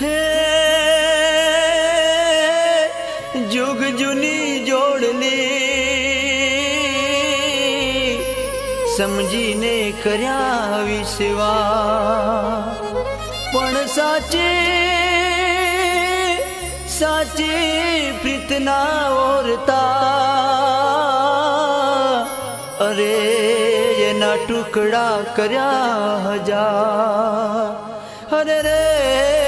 હે, જુગ જુની જોડલી સમજીને કર્યા વિશ્વા પણ સાચે સાચે પ્રીતના ઓરતા. અરે, એના ટુકડા કર્યા હજાર. અરે, રે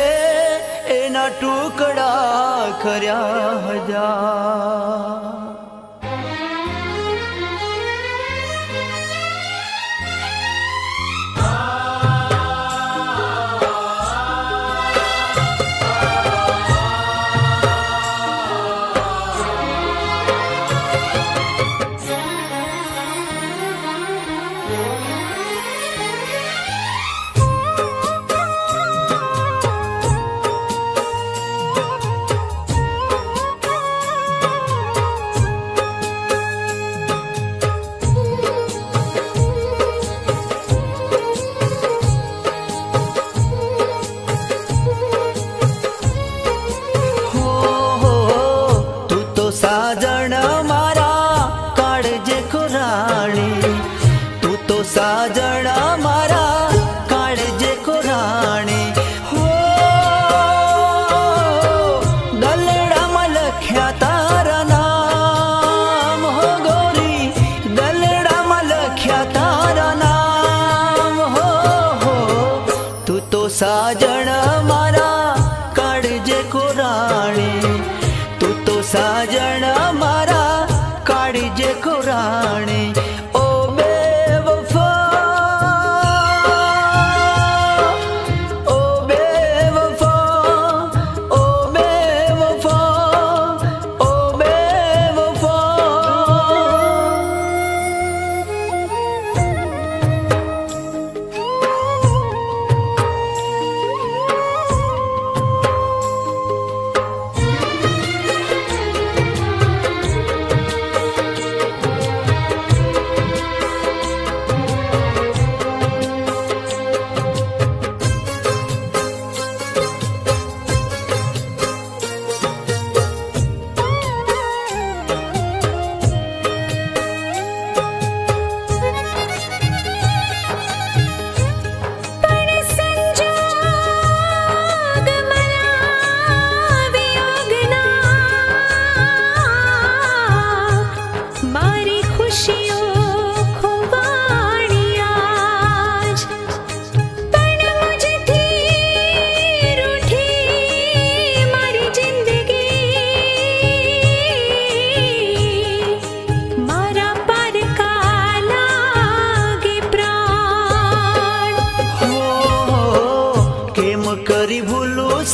ટુકડા કર્યા હજાર તું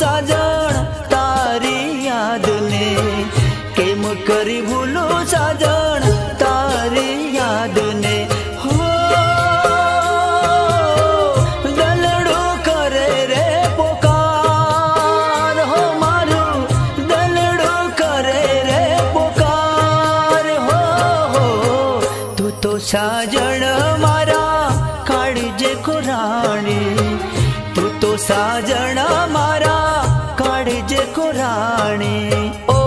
સાજણ, તારી યાદને કેમ કરી ભૂલો સાજણ, તારી યાદને? હો, દલડો કરે રે પોકાર, હો મારું, દલડો કરે રે પોકાર, હો હો. તું તો સાજણ મારા કાળજે કોરાણી તું તો સાજણ મારા કોરાણી ઓ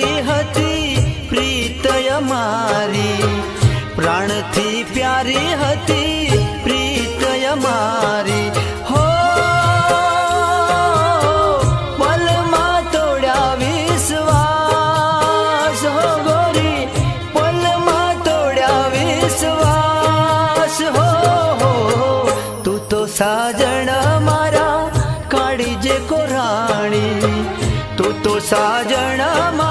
પ્યારી હતી, પ્રીતય મારી. પ્રાણથી પ્યારી હતી, પ્રીતય મારી. હો, પલમાં તોડ્યા વિશ્વાસ. હો, ગોરી, પલમાં તોડ્યા વિશ્વાસ. હો તું તો સાજણ મારા કાળી જે કોરાણી. તું તો સાજણ મારા